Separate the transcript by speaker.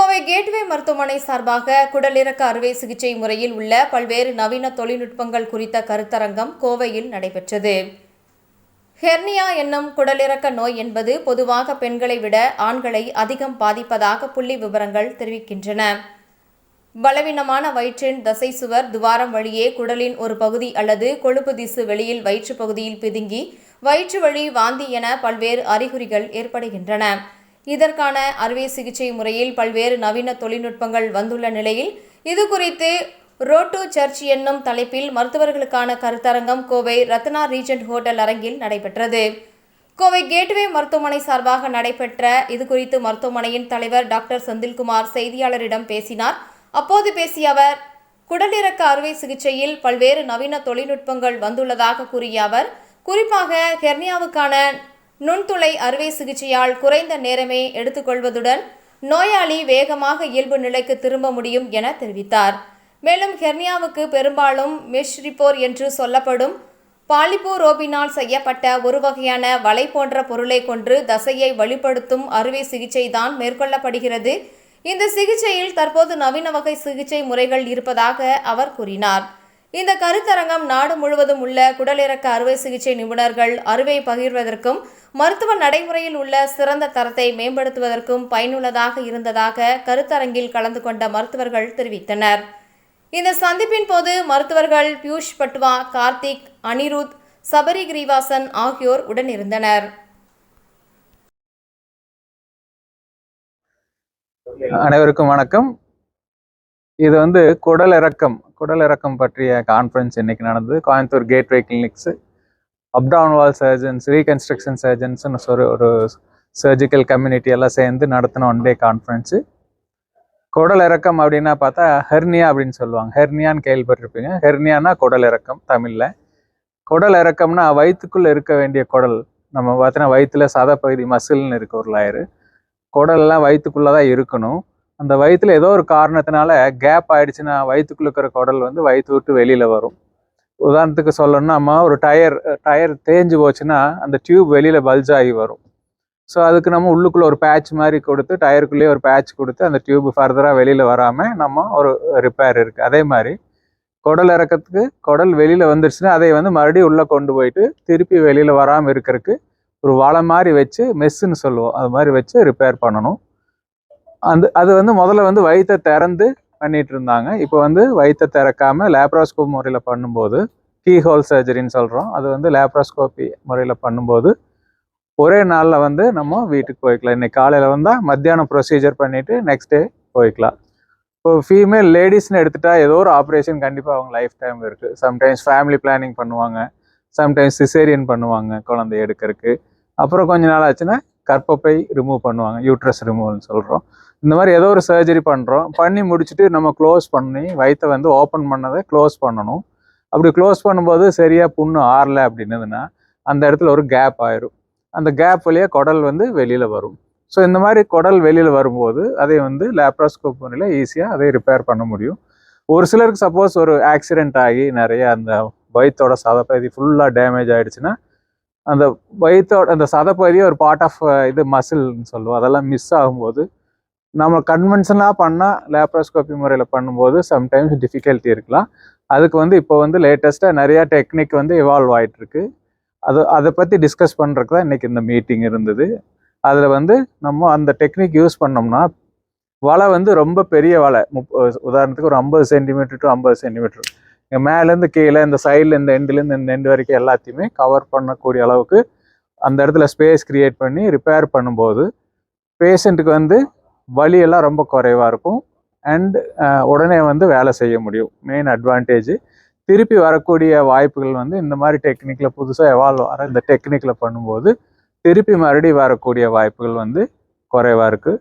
Speaker 1: Kovai gateway மருத்துவமனை சார்பாக குடலிறக்க அறுவை சிகிச்சை முறையில் உள்ள பல்வேறு நவீன தொழில்நுட்பங்கள் குறித்த கருத்தரங்கம் கோவையில் நடைபெற்றது. ஹெர்னியா என்னும் குடலிறக்க நோய் என்பது பொதுவாக பெண்களை விட ஆண்களை அதிகம் பாதிப்பதாக புள்ளி விவரங்கள் தெரிவிக்கின்றன. பலவீனமான வயிற்றின் தசை சுவர் துவாரம் வழியே குடலின் ஒரு பகுதி அல்லது கொழுப்பு திசு வெளியில் வயிற்று பகுதியில் பிதுங்கி வயிற்று வழி வாந்தி என பல்வேறு அறிகுறிகள் ஏற்படுகின்றன. இதற்கான அறுவை சிகிச்சை முறையில் பல்வேறு நவீன தொழில்நுட்பங்கள் வந்துள்ள நிலையில் இது குறித்து ரோட்டோ சர்ச் என்னும் தலைப்பில் மருத்துவர்களுக்கான கருத்தரங்கம் கோவை ரத்னா ரீஜென்ட் ஹோட்டல் அரங்கில் நடைபெற்றது. கோவை கேட்வே மருத்துவமனை சார்பாக நடைபெற்ற இது குறித்து மருத்துவமனையின் தலைவர் டாக்டர் செந்தில்குமார் செய்தியாளரிடம் பேசினார். அப்போது பேசிய அவர் குடலிறக்க அறுவை சிகிச்சையில் பல்வேறு நவீன தொழில்நுட்பங்கள் வந்துள்ளதாக கூறிய அவர் குறிப்பாக ஹெர்னியாவுக்கான நுண்துளை அறுவை சிகிச்சையால் குறைந்த நேரமே எடுத்துக்கொள்வதுடன் நோயாளி வேகமாக இயல்பு நிலைக்கு திரும்ப முடியும் என தெரிவித்தார். மேலும் ஹெர்னியாவுக்கு பெரும்பாலும் மெஷ்ரிப்போர் என்று சொல்லப்படும் பாலிபோரோபினால் செய்யப்பட்ட ஒரு வகையான வலை போன்ற பொருளை கொண்டு தசையை வலுப்படுத்தும் அறுவை சிகிச்சை தான் மேற்கொள்ளப்படுகிறது. இந்த சிகிச்சையில் தற்போது நவீன வகை சிகிச்சை முறைகள் இருப்பதாக அவர் கூறினார். இந்த கருத்தரங்கம் நாடு முழுவதும் உள்ள குடலிறக்க அறுவை சிகிச்சை நிபுணர்கள் அறுவை பகிர்வதற்கும் மருத்துவ நடைமுறையில் உள்ள சிறந்த தரத்தை மேம்படுத்துவதற்கும் பயனுள்ளதாக இருந்ததாக கருத்தரங்கில் கலந்து கொண்ட மருத்துவர்கள் தெரிவித்தனர். இந்த சந்திப்பின் போது மருத்துவர்கள் பியூஷ் பட்வா கார்த்திக் அனிருத் சபரி கிரீவாசன் ஆகியோர் உடனிருந்தனர்.
Speaker 2: அனைவருக்கும் வணக்கம். இது வந்து குடல் இறக்கம் குடல் இறக்கம் பற்றிய கான்ஃபரன்ஸ் இன்னைக்கு நடந்தது. Coimbatore gateway clinics uptown wall surgeons reconstruction சர்ஜன்ஸ்னு ஒரு ஒரு சர்ஜிக்கல் கம்யூனிட்டி எல்லாம் சேர்ந்து நடத்தின ஒன் டே கான்ஃபரன்ஸு குடல் இறக்கம் அப்படின்னா பார்த்தா ஹெர்னியா அப்படின்னு சொல்லுவாங்க. ஹெர்னியான்னு கேள்விப்பட்டிருப்பீங்க. ஹெர்னியானா குடல் இறக்கம் தமிழில். குடல் இறக்கம்னா வயிற்றுக்குள்ளே இருக்க வேண்டிய குடல். நம்ம பார்த்தோன்னா வயிற்றுல சதப்பகுதி மசில்னு இருக்க ஒரு லாயரு குடல்லாம் வயிற்றுக்குள்ளே தான் இருக்கணும். அந்த வயிற்றுல ஏதோ ஒரு காரணத்தினால கேப் ஆயிடுச்சுன்னா வயிற்றுக்குள்ள இருக்கிற குடல் வந்து வயிற்று விட்டு வெளியில் வரும். உதாரணத்துக்கு சொல்லணும்னா நம்ம ஒரு டயர் டயர் தேஞ்சு போச்சுன்னா அந்த டியூப் வெளியில் பல்ஜ் ஆகி வரும். ஸோ அதுக்கு நம்ம உள்ளுக்குள்ளே ஒரு பேட்ச் மாதிரி கொடுத்து டயருக்குள்ளேயே ஒரு பேட்ச் கொடுத்து அந்த டியூப் ஃபர்தராக வெளியில் வராமல் நம்ம ஒரு ரிப்பேர் இருக்குது அதே மாதிரி குடல் இறக்கத்துக்கு குடல் வெளியில் வந்துருச்சுன்னா அதை வந்து மறுபடியும் உள்ளே கொண்டு போயிட்டு திருப்பி வெளியில் வராமல் இருக்கிறதுக்கு ஒரு வலை மாதிரி வச்சு மெஸ்ஸுன்னு சொல்லுவோம். அது மாதிரி வச்சு ரிப்பேர் பண்ணணும். அந்த அது வந்து முதல்ல வந்து வயிற்றை திறந்து பண்ணிட்டு இருந்தாங்க இப்போ வந்து வயிற்றை திறக்காம லேப்ராஸ்கோப் முறையில் பண்ணும்போது கீ ஹோல் சர்ஜரின்னு சொல்கிறோம் அது வந்து லேப்ராஸ்கோபி முறையில் பண்ணும்போது ஒரே நாளில் வந்து நம்ம வீட்டுக்கு போய்க்கலாம். இன்னைக்கு காலையில் வந்தால் மத்தியானம் ப்ரொசீஜர் பண்ணிவிட்டு நெக்ஸ்ட் டே போய்க்கலாம். இப்போ ஃபீமேல் லேடிஸ்னு எடுத்துட்டா ஏதோ ஒரு ஆப்ரேஷன் கண்டிப்பாக அவங்க லைஃப் டைம் இருக்குது சம்டைம்ஸ் ஃபேமிலி பிளானிங் பண்ணுவாங்க. சம்டைம்ஸ் சிசேரியன் பண்ணுவாங்க குழந்தை எடுக்கிறதுக்கு. அப்புறம் கொஞ்ச நாள் ஆச்சுன்னா கர்ப்பப்பை ரிமூவ் பண்ணுவாங்க யூட்ரஸ் ரிமூவல்னு சொல்கிறோம் இந்த மாதிரி ஏதோ ஒரு சர்ஜரி பண்ணுறோம் பண்ணி முடிச்சுட்டு நம்ம க்ளோஸ் பண்ணி வயிற்றை வந்து ஓப்பன் பண்ணதை க்ளோஸ் பண்ணணும். அப்படி க்ளோஸ் பண்ணும்போது சரியாக புண்ணு ஆறல அப்படின்னதுன்னா அந்த இடத்துல ஒரு கேப் ஆயிரும். அந்த கேப் வழியாக குடல் வந்து வெளியில் வரும். ஸோ இந்த மாதிரி குடல் வெளியில் வரும்போது அதை வந்து லேப்ராஸ்கோப் முறையில் ஈஸியாக அதை ரிப்பேர் பண்ண முடியும். ஒரு சிலருக்கு சப்போஸ் ஒரு ஆக்சிடென்ட் ஆகி நிறைய அந்த வயிற்றோட சதப்பகுதி ஃபுல்லாக டேமேஜ் ஆகிடுச்சுன்னா அந்த வயிற்றோட அந்த சதப்பகுதியே ஒரு பார்ட் ஆஃப் இது மசில்னு சொல்லுவோம். அதெல்லாம் மிஸ் ஆகும்போது நம்ம கன்வென்ஷனாக பண்ணால் லேப்ரோஸ்கோபி முறையில் பண்ணும்போது சம்டைம்ஸ் டிஃபிகல்ட்டி இருக்கலாம். அதுக்கு வந்து இப்போ வந்து லேட்டஸ்ட்டாக நிறையா டெக்னிக் வந்து இவால்வ் ஆகிட்டுருக்கு அது அதை பற்றி டிஸ்கஸ் பண்ணுறதுக்கு தான் இன்றைக்கி இந்த மீட்டிங் இருந்தது. அதில் வந்து நம்ம அந்த டெக்னிக் யூஸ் பண்ணோம்னா வலை வந்து ரொம்ப பெரிய வலை. முப் உதாரணத்துக்கு ஒரு ஐம்பது சென்டிமீட்டர் டு ஐம்பது சென்டிமீட்டர் இங்கே மேலேருந்து கீழே இந்த சைடில் இந்த எண்டுலேருந்து இந்த எண்டு வரைக்கும் எல்லாத்தையுமே கவர் பண்ணக்கூடிய அளவுக்கு அந்த இடத்துல ஸ்பேஸ் க்ரியேட் பண்ணி ரிப்பேர் பண்ணும்போது பேஷண்ட்டுக்கு வந்து வலியெல்லாம் ரொம்ப குறைவாக இருக்கும். அண்ட் உடனே வந்து வேலை செய்ய முடியும். மெயின் அட்வான்டேஜ் திருப்பி வரக்கூடிய வாய்ப்புகள் வந்து இந்த மாதிரி டெக்னிக்கில் புதுசாக எவால்வ் ஆகிற இந்த டெக்னிக்கில் பண்ணும்போது திருப்பி மறுபடியும் வரக்கூடிய வாய்ப்புகள் வந்து குறைவாக இருக்குது